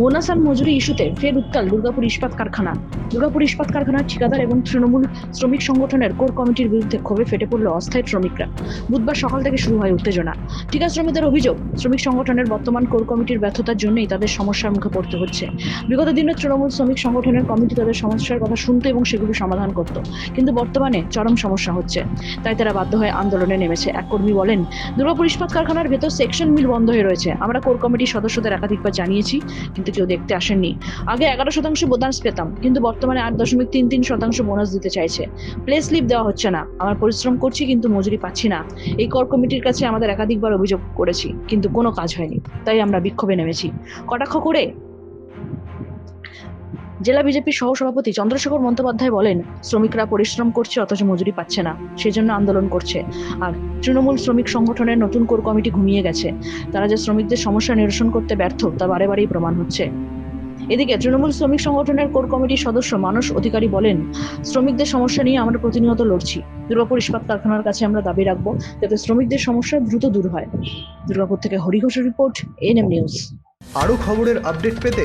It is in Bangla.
মোনাসান মজুরি ইস্যুতে ফের উত্তাল দুর্গাপুর ইস্পাত কারখানা। দুর্গাপুর ইস্পাত কারখানার ঠিকাদার এবং তৃণমূল শ্রমিক সংগঠনের কোর কমিটির বিরুদ্ধে ক্ষোভে ফেটে পড়ল অস্থায়ী শ্রমিকরা। বুধবার সকাল থেকে শুরু হয় উত্তেজনা। ঠিকা শ্রমিকদের অভিযোগ, শ্রমিক সংগঠনের বর্তমান কোর কমিটির ব্যর্থতার জন্যই তাদের সমস্যার মুখে পড়তে হচ্ছে। বিগত দিনে তৃণমূল শ্রমিক সংগঠনের কমিটি তাদের সমস্যার কথা শুনতো এবং সেগুলো সমাধান করত। কিন্তু বর্তমানে চরম সমস্যা হচ্ছে। তাই তারা বাধ্য হয়ে আন্দোলনে নেমেছে। এক কর্মী বলেন, দুর্গাপুর ইস্পাত কারখানার ভেতর সেকশন মিল বন্ধ হয়ে রয়েছে। আমরা কোর কমিটির সদস্যদের একাধিকবার জানিয়েছি, কিন্তু কেউ দেখতে আসেননি। আগে এগারো শতাংশ বোনাস পেতাম, কিন্তু বর্তমানে আট দশমিক তিন তিন শতাংশ বোনাস দিতে চাইছে। প্লে স্লিপ দেওয়া হচ্ছে না। আমার পরিশ্রম করছি, কিন্তু মজুরি পাচ্ছি না। এই কর কমিটির কাছে আমাদের একাধিকবার অভিযোগ করেছি, কিন্তু কোনো কাজ হয়নি। তাই আমরা বিক্ষোভে নেমেছি। কটাক্ষ করে জেলা বিজেপির সহসভাপতি চন্দ্রশেখর বন্দ্যোপাধ্যায় বলেন, শ্রমিকরা পরিশ্রম করছে, অথচ মজুরি পাচ্ছে না। সেজন্য আন্দোলন করছে। আর তৃণমূল শ্রমিক সংগঠনের নতুন কোর কমিটি ঘুমিয়ে গেছে। তারা যে শ্রমিকদের সমস্যা নিরসন করতে ব্যর্থ, তা বারে বারেই প্রমাণ হচ্ছে। এদিকে তৃণমূল শ্রমিক সংগঠনের কোর কমিটির সদস্য মানস অধিকারী বলেন, শ্রমিকদের সমস্যা নিয়ে আমরা প্রতিনিয়ত লড়ছি। দুর্গাপুর ইস্পাত কারখানার কাছে আমরা দাবি রাখব, যাতে শ্রমিকদের সমস্যা দ্রুত দূর হয়। দুর্গাপুর থেকে হরিঘোষের রিপোর্ট এনএম নিউজ। আরও খবরের আপডেট পেতে